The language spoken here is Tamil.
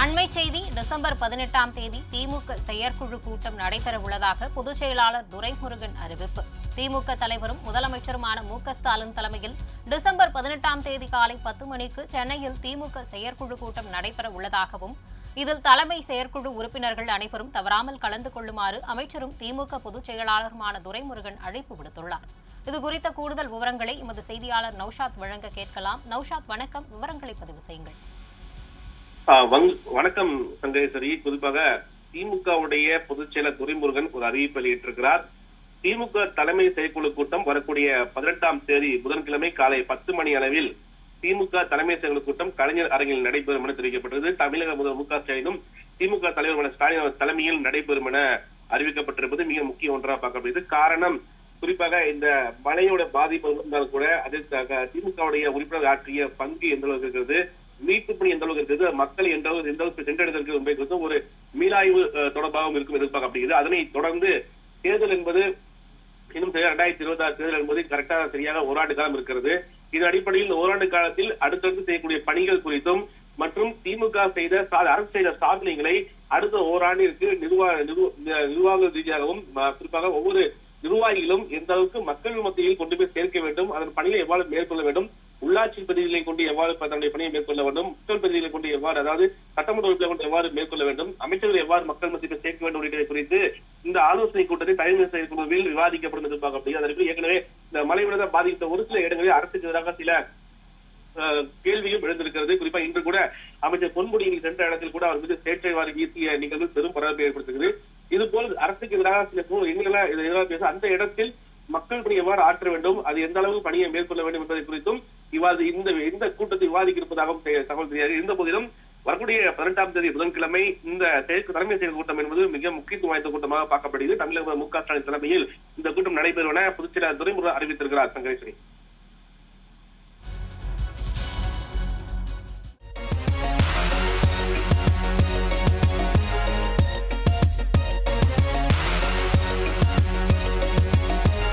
அண்மை செய்தி டிசம்பர் பதினெட்டாம் தேதி திமுக செயற்குழு கூட்டம் நடைபெற உள்ளதாக பொதுச் செயலாளர் துரைமுருகன் அறிவிப்பு. திமுக தலைவரும் முதலமைச்சருமான மு ஸ்டாலின் தலைமையில் டிசம்பர் பதினெட்டாம் தேதி காலை பத்து மணிக்கு சென்னையில் திமுக செயற்குழு கூட்டம் நடைபெற உள்ளதாகவும் இதில் தலைமை செயற்குழு உறுப்பினர்கள் அனைவரும் தவறாமல் கலந்து கொள்ளுமாறு அமைச்சரும் திமுக பொதுச் செயலாளருமான துரைமுருகன் அழைப்பு விடுத்துள்ளார். இது குறித்த கூடுதல் விவரங்களை எமது செய்தியாளர் நௌஷாத் வழங்க கேட்கலாம். நௌஷாத் வணக்கம். விவரங்களை பதிவு செய்யுங்கள். வணக்கம் சங்கரேஸ்வரி. குறிப்பாக திமுகவுடைய பொதுச் செயலர் துரைமுருகன் ஒரு அறிவிப்பு வெளியிட்டிருக்கிறார். திமுக தலைமை செயற்குழு கூட்டம் வரக்கூடிய பதினெட்டாம் தேதி புதன்கிழமை காலை பத்து மணி அளவில் திமுக தலைமை செயற்குழு கூட்டம் கலைஞர் அரங்கில் நடைபெறும் என தெரிவிக்கப்பட்டது. தமிழக முதல்வர் மு க ஸ்டாலினும் திமுக தலைவர் ஸ்டாலின் தலைமையில் நடைபெறும் என அறிவிக்கப்பட்டிருப்பது மிக முக்கிய ஒன்றாக பார்க்கப்படுகிறது. காரணம் குறிப்பாக இந்த மழையோட பாதிப்பு இருந்தாலும் கூட அது திமுகவுடைய உறுப்பினர் ஆற்றிய பங்கு எந்த அளவுக்கு இருக்கிறது? மீட்பு பணி எந்த அளவுக்கு இருக்கிறது மக்களை எந்த அளவுக்கு எந்த அளவுக்கு சென்றடைந்திருக்கு ஒரு மீளாய்வு தொடர்பாகவும் இருக்கும் எதிர்பார்க்கப்படுகிறது அதனை தொடர்ந்து தேர்தல் என்பது இன்னும் சரியா ரெண்டாயிரத்தி இருபத்தி ஆறு தேர்தல் என்பது கரெக்டாக சரியாக ஓராண்டு காலம் இருக்கிறது. இதன் அடிப்படையில் ஓராண்டு காலத்தில் அடுத்தடுத்து செய்யக்கூடிய பணிகள் குறித்தும் மற்றும் திமுக செய்த அரசு செய்த சாதனைகளை அடுத்த ஓராண்டிற்கு நிர்வாக நிர்வாக ரீதியாகவும் குறிப்பாக ஒவ்வொரு நிர்வாகிகளும் எந்த அளவுக்கு மக்கள் மத்தியில் கொண்டு போய் சேர்க்க வேண்டும் அதன் பணியை எவ்வாறு மேற்கொள்ள வேண்டும் உள்ளாட்சி பிரதிநிதிகளை கொண்டு எவ்வாறு தன்னுடைய பணியை மேற்கொள்ள வேண்டும் மக்கள் பிரதிநிதிகளை கொண்டு எவ்வாறு அதாவது சட்டமன்ற உறுப்பினர்களை கொண்டு எவ்வாறு மேற்கொள்ள வேண்டும் அமைச்சர்கள் எவ்வாறு மக்கள் மத்தியில் சேர்க்க வேண்டும் உள்ளிட்டவை குறித்து இந்த ஆலோசனை கூட்டத்தை தலைமை செயற்குழுவில் விவாதிக்கப்படும் எதிர்பார்க்கப்படுகிறது அதற்கு ஏற்கனவே இந்த மழை வெள்ளத்தால் பாதித்த ஒரு சில இடங்களில் அரசுக்கு எதிராக சில அஹ், கேள்வியும் எழுந்திருக்கிறது. குறிப்பா இன்று கூட அமைச்சர் பொன்முடியில் சென்ற இடத்தில் கூட அவர் மீது சேற்றை வாரி வீசிய நிகழ்வு பெரும் பரபரப்பை ஏற்படுத்துகிறது இது போல் அரசுக்கு எதிராக சில சூழ் எங்களை எதிராக பேச அந்த இடத்தில் மக்கள் பணி எவ்வாறு ஆற்ற வேண்டும் அது எந்த அளவுக்கு பணியை மேற்கொள்ள வேண்டும் என்பதை குறித்தும் விவாதி இந்த இந்த கூட்டத்தில் விவாதிக்க இருப்பதாகவும் தகவல் தெரியாது. இருந்த போதிலும் வரக்கூடிய பதினெட்டாம் தேதி புதன்கிழமை இந்த செயற்கு தலைமை செயல் கூட்டம் என்பது மிக முக்கியத்துவம் வாய்ந்த கூட்டமாக பார்க்கப்படுகிறது. தமிழக மு க ஸ்டாலின் தலைமையில் இந்த கூட்டம் நடைபெறும் என புதுச்சேரி துரைமுருகன் அறிவித்திருக்கிறார் சங்கரேஸ்வரி